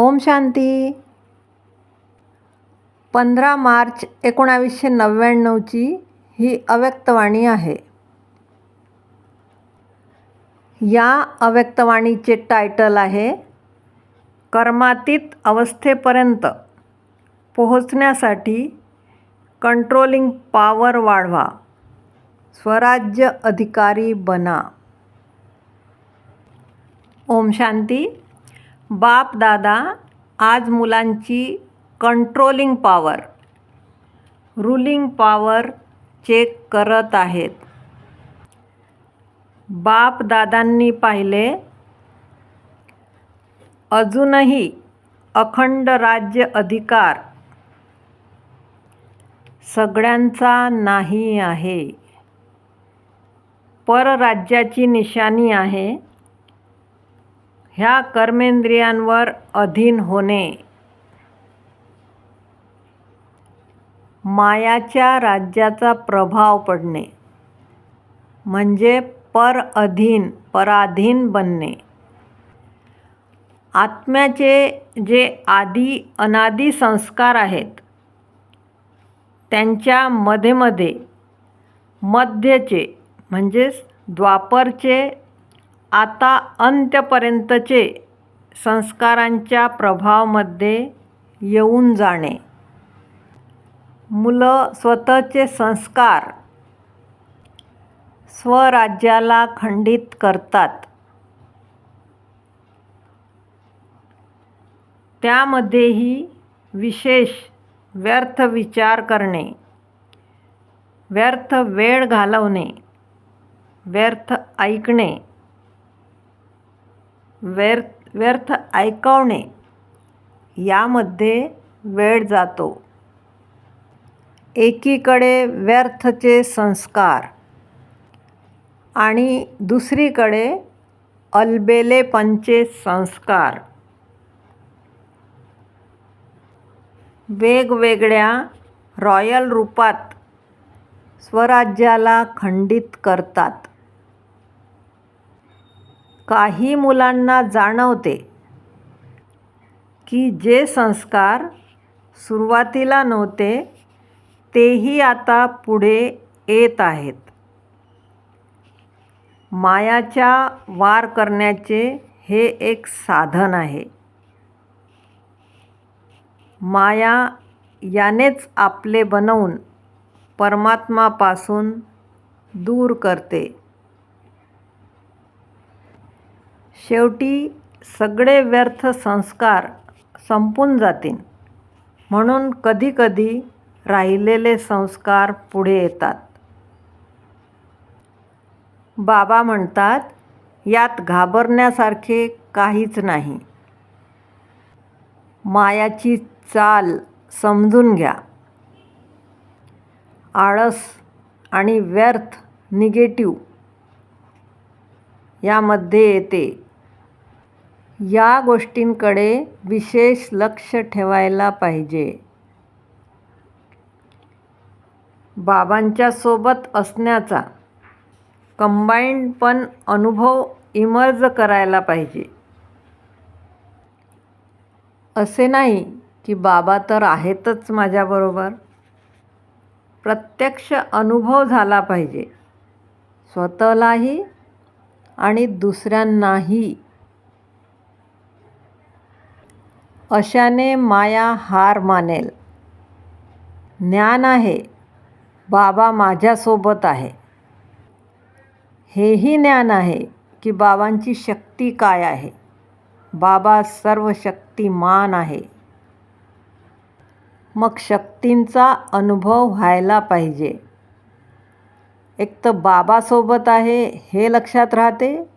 ओम शांती. पंधरा मार्च एकोणावीसशे नव्याण्णवची ही अव्यक्तवाणी आहे. या अव्यक्तवाणीचे टायटल आहे कर्मातीत अवस्थेपर्यंत पोहोचण्यासाठी कंट्रोलिंग पॉवर वाढवा स्वराज्य अधिकारी बना. ओम शांती. बाप दादा आज मुलांची controlling power ruling power check करत आहेत. बाप दादांनी पाहिले अजूनही अखंड राज्य अधिकार सगळ्यांचा नाही आहे. परराज्याची निशाणी आहे. ह्या कर्मेंद्रियांवर अधीन होणे. मायाच्या राज्याचा प्रभाव पडणे. म्हणजे पर अधीन पराधीन बनणे. आत्म्याचे जे आदी अनादी संस्कार आहेत त्यांच्या मध्ये मध्ये मध्यचे म्हणजेच द्वापरचे आता अंत्यपर्यंतचे संस्कारांच्या प्रभावामध्ये येऊन जाणे. मुलं स्वतःचे संस्कार स्वराज्याला खंडित करतात. त्यामध्येही विशेष व्यर्थ विचार करणे व्यर्थ वेळ घालवणे व्यर्थ ऐकणे व्यर्थ व्यर्थ ऐकवणे. यामध्ये वेळ जातो. एकीकडे व्यर्थचे संस्कार आणि दुसरीकडे अलबेलेपणचे संस्कार. वेगवेगळ्या रॉयल रूपात स्वराज्याला खंडित करतात. काही मुलांना जाणवते की जे संस्कार सुरुवातीला नव्हते तेही आता पुढे येत आहेत. मायाच्या वार करण्याचे हे एक साधन आहे. माया यानेच आपले बनवून परमात्मापासून दूर करते. शेवटी सगळे व्यर्थ संस्कार संपून जातील. म्हणून कधीकधी राहिलेले संस्कार पुढे येतात. बाबा म्हणतात यात घाबरण्यासारखे काहीच नाही. मायाची चाल समजून घ्या. आळस आणि व्यर्थ निगेटिव्ह यामध्ये येते. या गोष्टींकडे विशेष लक्ष ठेवायला पाहिजे. बाबांच्या सोबत असण्याचा कंबाईंड पण अनुभव इमर्ज करायला पाहिजे. असे नाही की बाबा तर आहेतच माझ्याबरोबर. प्रत्यक्ष अनुभव झाला पाहिजे. स्वतःलाही आणि दुसऱ्यांनाही. अशाने माया हार मानेल. ज्ञान आहे. बाबा माझ्यासोबत आहे. हेही ज्ञान आहे की बाबांची शक्ती काय आहे. बाबा सर्व शक्तिमान आहे. मग शक्तींचा अनुभव व्हायला पाहिजे. एक तर बाबासोबत आहे हे लक्षात राहते.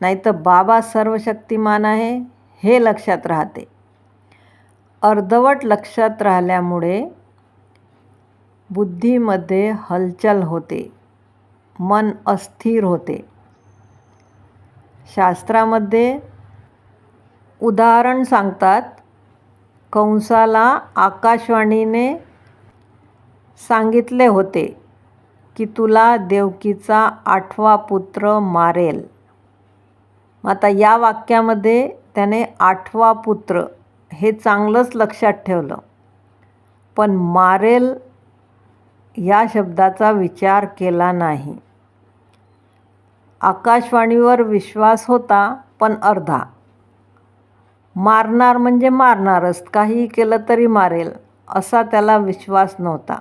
नाही तर बाबा सर्व शक्तिमान आहे हे लक्षात राहते. अर्धवट लक्षात राहिल्यामुळे बुद्धीमध्ये हलचल होते. मन अस्थिर होते. शास्त्रामध्ये उदाहरण सांगतात कंसाला आकाशवाणीने सांगितले होते की तुला देवकीचा आठवा पुत्र मारेल. आता या वाक्यामध्ये त्याने आठवा पुत्र हे चांगलंच लक्षात ठेवलं. पण मारेल या शब्दाचा विचार केला नाही. आकाशवाणीवर विश्वास होता पण अर्धा. मारणार म्हणजे मारणारच काहीही केलं तरी मारेल असा त्याला विश्वास नव्हता.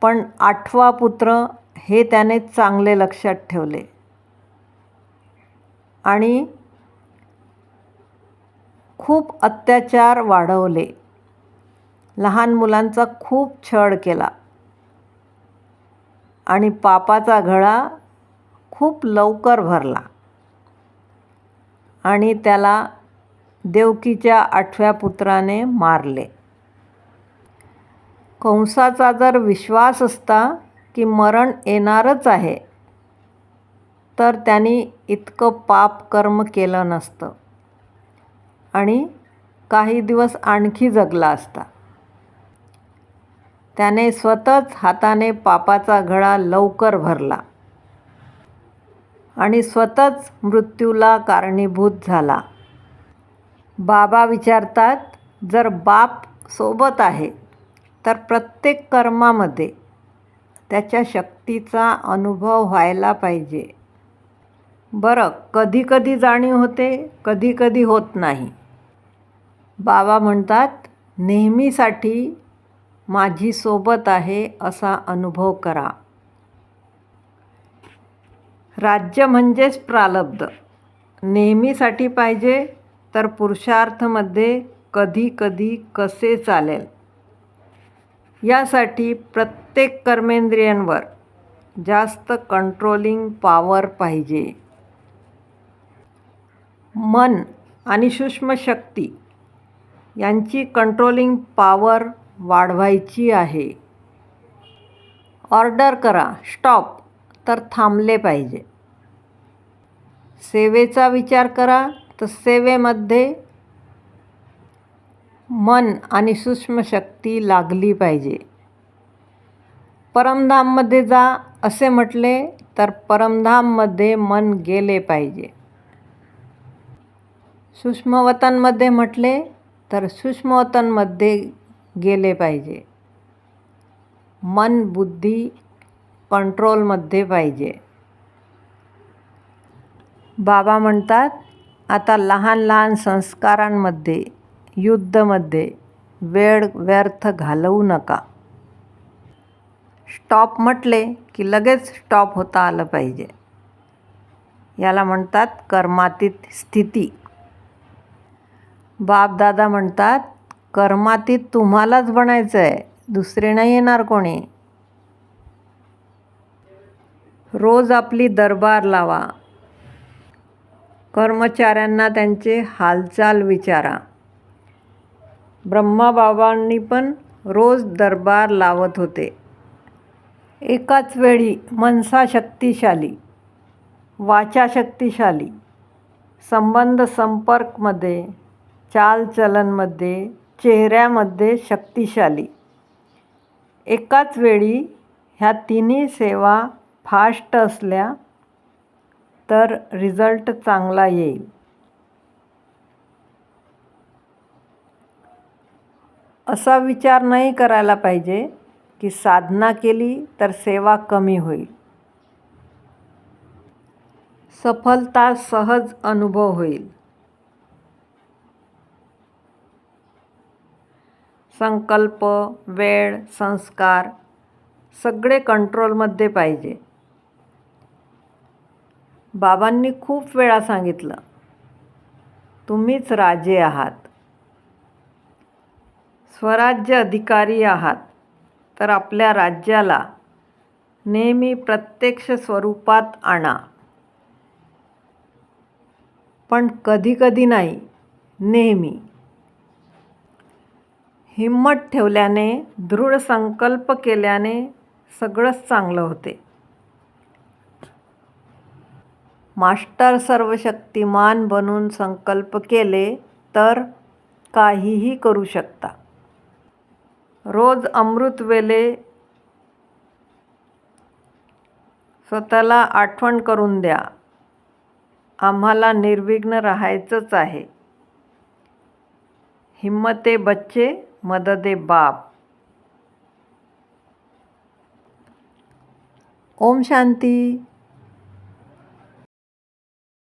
पण आठवा पुत्र हे त्याने चांगले लक्षात ठेवले. आणि खूप अत्याचार वाढवले. लहान मुलांचा खूप छळ केला. आणि पापाचा घळा खूप लवकर भरला. आणि त्याला देवकीच्या आठव्या पुत्राने मारले. कंसाचा जर विश्वास असता की मरण येणारच आहे तर त्यांनी इतकं पाप कर्म केलं नसतं. आणि काही दिवस आणखी जगला असता. त्याने स्वतःच हाताने पापाचा घडा लवकर भरला आणि स्वतःच मृत्यूला कारणीभूत झाला. बाबा विचारतात जर बाप सोबत आहे तर प्रत्येक कर्मामध्ये त्याच्या शक्तीचा अनुभव व्हायला पाहिजे. बरं कधी कधी जाणीव होते कधी कधी होत नाही. बाबा म्हणतात नेहमीसाठी माझी सोबत आहे असा अनुभव करा. राज्य म्हणजेच प्रालब्ध. नेहमीसाठी पाहिजे तर पुरुषार्थमध्ये कधी कधी कसे चालेल? यासाठी प्रत्येक कर्मेंद्रियांवर जास्त कंट्रोलिंग पॉवर पाहिजे. मन आणि सूक्ष्म शक्ती यांची कंट्रोलिंग पावर वाढवायची आहे. ऑर्डर करा. स्टॉप तर थांबले पाहिजे. सेवेचा विचार करा. तर सेवेमध्ये मन आणि सूक्ष्म शक्ती लागली पाहिजे. परमधाममध्ये जा असे म्हटले तर परमधाममध्ये मन गेले पाहिजे. सूक्ष्मवतांमध्ये म्हटले तर सूक्ष्मवतनमध्ये गेले पाहिजे. मन बुद्धी कंट्रोलमध्ये पाहिजे. बाबा म्हणतात आता लहान लहान संस्कारांमध्ये युद्धमध्ये वेळ व्यर्थ घालवू नका. स्टॉप म्हटले की लगेच स्टॉप होता आलं पाहिजे. याला म्हणतात कर्मातीत स्थिती. बापदादा म्हणतात कर्मातीत तुम्हालाच बनायचं आहे दुसरे नाही येणार कोणी. रोज आपली दरबार लावा. कर्मचाऱ्यांना त्यांचे हालचाल विचारा. ब्रह्माबाबांनी पण रोज दरबार लावत होते. एकाच वेळी मनसा शक्तिशाली वाचा शक्तिशाली संबंध संपर्कमध्ये चालचलनमध्ये चेहऱ्यामध्ये शक्तिशाली. एकाच वेळी ह्या तिन्ही सेवा फास्ट असल्या तर रिझल्ट चांगला येईल. असा विचार नाही करायला पाहिजे की साधना केली तर सेवा कमी होईल. सफलता सहज अनुभव होईल. संकल्प वेळ संस्कार सगळे कंट्रोलमध्ये पाहिजे. बाबांनी खूप वेळा सांगितलं तुम्हीच राजे आहात. स्वराज्य अधिकारी आहात. तर आपल्या राज्याला नेहमी प्रत्यक्ष स्वरूपात आणा. पण कधीकधी नाही नेहमी. हिंमत ठेवल्याने दृढ संकल्प केल्याने सगळंच चांगलं होते. मास्टर सर्वशक्तिमान बनून संकल्प केले तर काहीही करू शकता. रोज अमृत वेले स्वतःला आठवण करून द्या. आम्हाला निर्विघ्न राहायचंच आहे. हिम्मते बच्चे मददे बाप. ओम शांती.